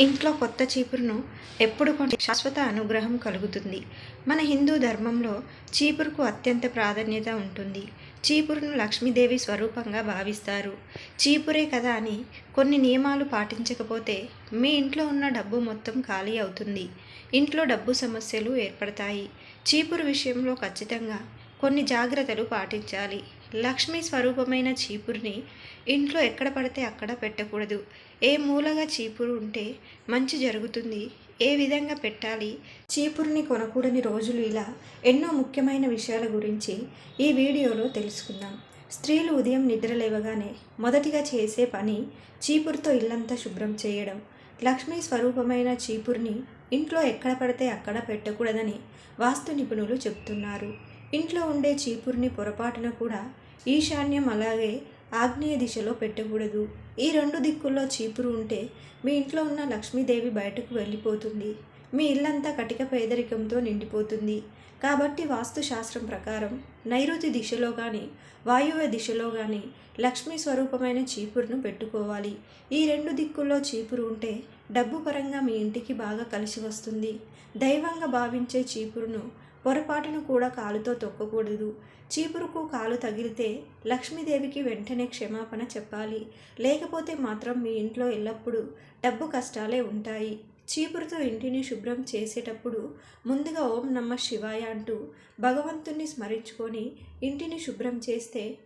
ఇంట్లో కొత్త చీపురును ఎప్పుడు కొంటే శాశ్వత అనుగ్రహం కలుగుతుంది. మన హిందూ ధర్మంలో చీపురుకు అత్యంత ప్రాధాన్యత ఉంటుంది. చీపురును లక్ష్మీదేవి స్వరూపంగా భావిస్తారు. చీపురే కదా అని కొన్ని నియమాలు పాటించకపోతే మీ ఇంట్లో ఉన్న డబ్బు మొత్తం ఖాళీ అవుతుంది. ఇంట్లో డబ్బు సమస్యలు ఏర్పడతాయి. చీపురు విషయంలో ఖచ్చితంగా కొన్ని జాగ్రత్తలు పాటించాలి. లక్ష్మీ స్వరూపమైన చీపురుని ఇంట్లో ఎక్కడ పడితే అక్కడ పెట్టకూడదు. ఏ మూలగా చీపురు ఉంటే మంచి జరుగుతుంది. ఏ విధంగా పెట్టాలి? చీపురుని కొనకూడని రోజులు ఇలా ఎన్నో ముఖ్యమైన విషయాల గురించి ఈ వీడియోలో తెలుసుకుందాం. స్త్రీలు ఉదయం నిద్ర లేవగానే మొదటిగా చేసే పని చీపురుతో ఇల్లంతా శుభ్రం చేయడం. లక్ష్మీ స్వరూపమైన చీపురుని ఇంట్లో ఎక్కడ పడితే అక్కడ పెట్టకూడదని వాస్తు నిపుణులు చెబుతున్నారు. ఇంట్లో ఉండే చీపురుని పొరపాటున కూడా ఈశాన్యం అలాగే ఆగ్నేయ దిశలో పెట్టకూడదు. ఈ రెండు దిక్కుల్లో చీపురు ఉంటే మీ ఇంట్లో ఉన్న లక్ష్మీదేవి బయటకు వెళ్ళిపోతుంది. మీ ఇల్లంతా కటిక పేదరికంతో నిండిపోతుంది. కాబట్టి వాస్తుశాస్త్రం ప్రకారం నైరుతి దిశలో కానీ వాయువ్య దిశలో కానీ లక్ష్మీ స్వరూపమైన చీపురును పెట్టుకోవాలి. ఈ రెండు దిక్కుల్లో చీపురు ఉంటే డబ్బు పరంగా మీ ఇంటికి బాగా కలిసి వస్తుంది. దైవంగా భావించే చీపురును పొరపాటును కూడా కాలుతో తొక్కకూడదు. చీపురుకు కాలు తగిలితే లక్ష్మీదేవికి వెంటనే క్షమాపణ చెప్పాలి. లేకపోతే మాత్రం మీ ఇంట్లో ఎల్లప్పుడూ డబ్బు కష్టాలే ఉంటాయి. చీపురుతో ఇంటిని శుభ్రం చేసేటప్పుడు ముందుగా ఓం నమ శివాయ అంటూ భగవంతుణ్ణి స్మరించుకొని ఇంటిని శుభ్రం చేస్తే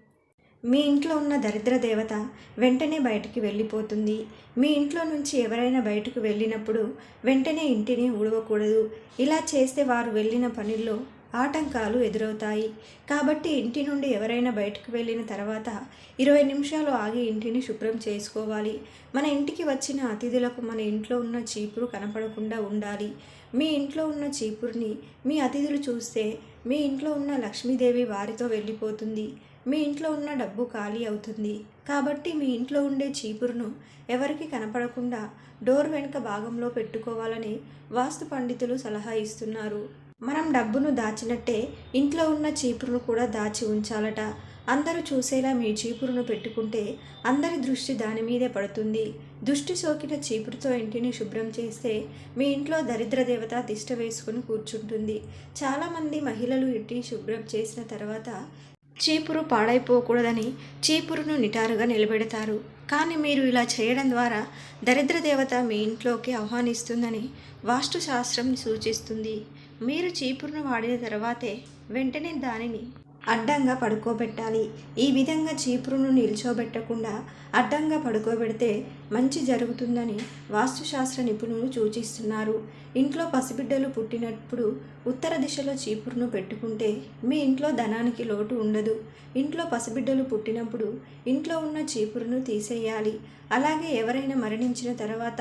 మీ ఇంట్లో ఉన్న దరిద్ర దేవత వెంటనే బయటికి వెళ్ళిపోతుంది. మీ ఇంట్లో నుంచి ఎవరైనా బయటకు వెళ్ళినప్పుడు వెంటనే ఇంటిని ఊడవకూడదు. ఇలా చేస్తే వారు వెళ్ళిన పనుల్లో ఆటంకాలు ఎదురవుతాయి. కాబట్టి ఇంటి నుండి ఎవరైనా బయటకు వెళ్ళిన తర్వాత ఇరవై నిమిషాలు ఆగి ఇంటిని శుభ్రం చేసుకోవాలి. మన ఇంటికి వచ్చిన అతిథులకు మన ఇంట్లో ఉన్న చీపురు కనపడకుండా ఉండాలి. మీ ఇంట్లో ఉన్న చీపురుని మీ అతిథులు చూస్తే మీ ఇంట్లో ఉన్న లక్ష్మీదేవి వారితో వెళ్ళిపోతుంది. మీ ఇంట్లో ఉన్న డబ్బు ఖాళీ అవుతుంది. కాబట్టి మీ ఇంట్లో ఉండే చీపురును ఎవరికి కనపడకుండా డోర్ వెనుక భాగంలో పెట్టుకోవాలని వాస్తు పండితులు సలహా ఇస్తున్నారు. మనం డబ్బును దాచినట్టే ఇంట్లో ఉన్న చీపురును కూడా దాచి ఉంచాలట. అందరూ చూసేలా మీ చీపురును పెట్టుకుంటే అందరి దృష్టి దాని మీదే పడుతుంది. దృష్టి సోకిన చీపురుతో ఇంటిని శుభ్రం చేస్తే మీ ఇంట్లో దరిద్ర దేవత తిష్ట వేసుకుని కూర్చుంటుంది. చాలామంది మహిళలు ఇంటిని శుభ్రం చేసిన తర్వాత చీపురు పాడైపోకూడదని చీపురును నిటారుగా నిలబెడతారు. కానీ మీరు ఇలా చేయడం ద్వారా దరిద్ర దేవత మీ ఇంట్లోకి ఆహ్వానిస్తుందని వాస్తు శాస్త్రం సూచిస్తుంది. మీరు చీపురును వాడిన తర్వాతే వెంటనే దానిని అడ్డంగా పడుకోబెట్టాలి. ఈ విధంగా చీపురును నిల్చోబెట్టకుండా అడ్డంగా పడుకోబెడితే మంచి జరుగుతుందని వాస్తుశాస్త్ర నిపుణులు సూచిస్తున్నారు. ఇంట్లో పసిబిడ్డలు పుట్టినప్పుడు ఉత్తర దిశలో చీపురును పెట్టుకుంటే మీ ఇంట్లో ధనానికి లోటు ఉండదు. ఇంట్లో పసిబిడ్డలు పుట్టినప్పుడు ఇంట్లో ఉన్న చీపురును తీసేయాలి. అలాగే ఎవరైనా మరణించిన తర్వాత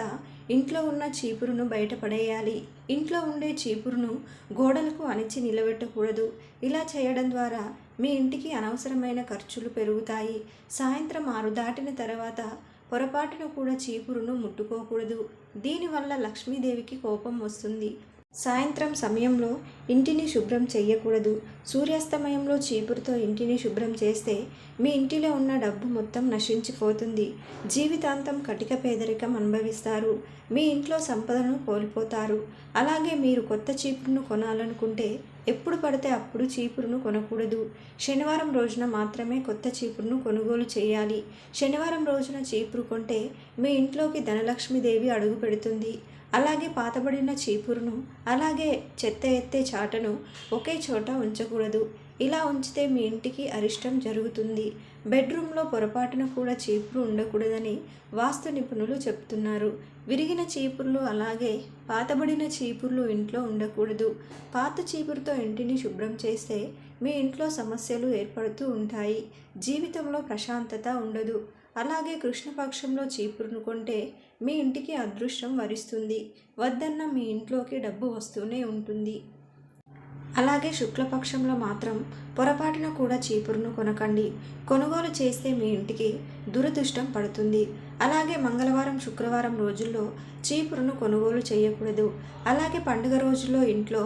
ఇంట్లో ఉన్న చీపురును బయటపడేయాలి. ఇంట్లో ఉండే చీపురును గోడలకు అణిచి నిలబెట్టకూడదు. ఇలా చేయడం ద్వారా మీ ఇంటికి అనవసరమైన ఖర్చులు పెరుగుతాయి. సాయంత్రం ఆరు దాటిన తర్వాత పొరపాటున కూడా చీపురును ముట్టుకోకూడదు. దీనివల్ల లక్ష్మీదేవికి కోపం వస్తుంది. సాయంత్రం సమయంలో ఇంటిని శుభ్రం చేయకూడదు సూర్యాస్తమయంలో చీపురుతో ఇంటిని శుభ్రం చేస్తే మీ ఇంటిలో ఉన్న డబ్బు మొత్తం నశించిపోతుంది. జీవితాంతం కటిక పేదరికం అనుభవిస్తారు. మీ ఇంట్లో సంపదను కోల్పోతారు. అలాగే మీరు కొత్త చీపురును కొనాలనుకుంటే ఎప్పుడు పడితే అప్పుడు చీపురును కొనకూడదు. శనివారం రోజున మాత్రమే కొత్త చీపురును కొనుగోలు చేయాలి. శనివారం రోజున చీపురు కొంటే మీ ఇంట్లోకి ధనలక్ష్మీదేవి అడుగు పెడుతుంది. అలాగే పాతబడిన చీపురును అలాగే చెత్త ఎత్తే చాటను ఒకే చోట ఉంచకూడదు. ఇలా ఉంచితే మీ ఇంటికి అరిష్టం జరుగుతుంది. బెడ్రూమ్లో పొరపాటున కూడా చీపురు ఉండకూడదని వాస్తు నిపుణులు చెప్తున్నారు. విరిగిన చీపుర్లు అలాగే పాతబడిన చీపుర్లు ఇంట్లో ఉండకూడదు. పాత చీపురుతో ఇంటిని శుభ్రం చేస్తే మీ ఇంట్లో సమస్యలు ఏర్పడుతూ ఉంటాయి. జీవితంలో ప్రశాంతత ఉండదు. అలాగే కృష్ణపక్షంలో చీపురును కొంటే మీ ఇంటికి అదృష్టం వరిస్తుంది. వద్దన్న మీ ఇంట్లోకి డబ్బు వస్తూనే ఉంటుంది. అలాగే శుక్లపక్షంలో మాత్రం పొరపాటున కూడా చీపురును కొనకండి. కొనుగోలు చేస్తే మీ ఇంటికి దురదృష్టం పడుతుంది. అలాగే మంగళవారం శుక్రవారం రోజుల్లో చీపురును కొనుగోలు చేయకూడదు. అలాగే పండుగ రోజుల్లో ఇంట్లో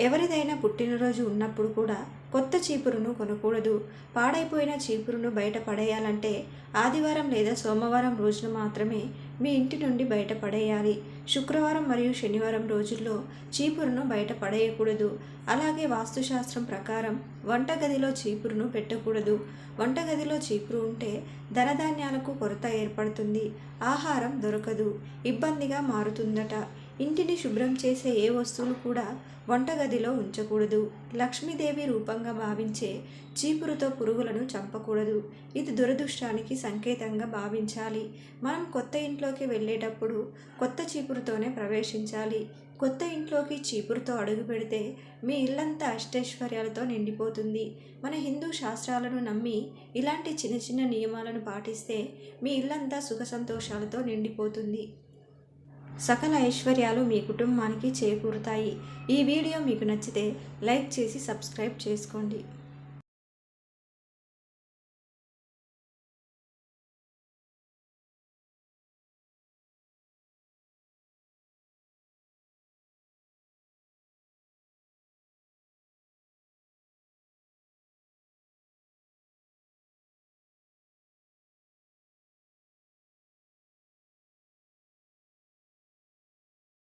ఎవరిదైనా పుట్టినరోజు ఉన్నప్పుడు కూడా కొత్త చీపురును కొనకూడదు. పాడైపోయిన చీపురును బయట పడేయాలంటే ఆదివారం లేదా సోమవారం రోజున మాత్రమే మీ ఇంటి నుండి బయట పడేయాలి. శుక్రవారం మరియు శనివారం రోజుల్లో చీపురును బయట పడేయకూడదు. అలాగే వాస్తుశాస్త్రం ప్రకారం వంటగదిలో చీపురును పెట్టకూడదు. వంటగదిలో చీపురు ఉంటే ధనధాన్యాలకు కొరత ఏర్పడుతుంది. ఆహారం దొరకదు. ఇబ్బందిగా మారుతుందట. ఇంటిని శుభ్రం చేసే ఏ వస్తువులు కూడా వంటగదిలో ఉంచకూడదు. లక్ష్మీదేవి రూపంగా భావించే చీపురుతో పురుగులను చంపకూడదు. ఇది దురదృష్టానికి సంకేతంగా భావించాలి. మనం కొత్త ఇంట్లోకి వెళ్ళేటప్పుడు కొత్త చీపురుతోనే ప్రవేశించాలి. కొత్త ఇంట్లోకి చీపురుతో అడుగు పెడితే మీ ఇల్లంతా అష్టైశ్వర్యాలతో నిండిపోతుంది. మన హిందూ శాస్త్రాలను నమ్మి ఇలాంటి చిన్న చిన్న నియమాలను పాటిస్తే మీ ఇల్లంతా సుఖ సంతోషాలతో నిండిపోతుంది. సకల ఐశ్వర్యాలు మీ కుటుంబానికి చేకూరుతాయి. ఈ వీడియో మీకు నచ్చితే లైక్ చేసి సబ్స్క్రైబ్ చేసుకోండి.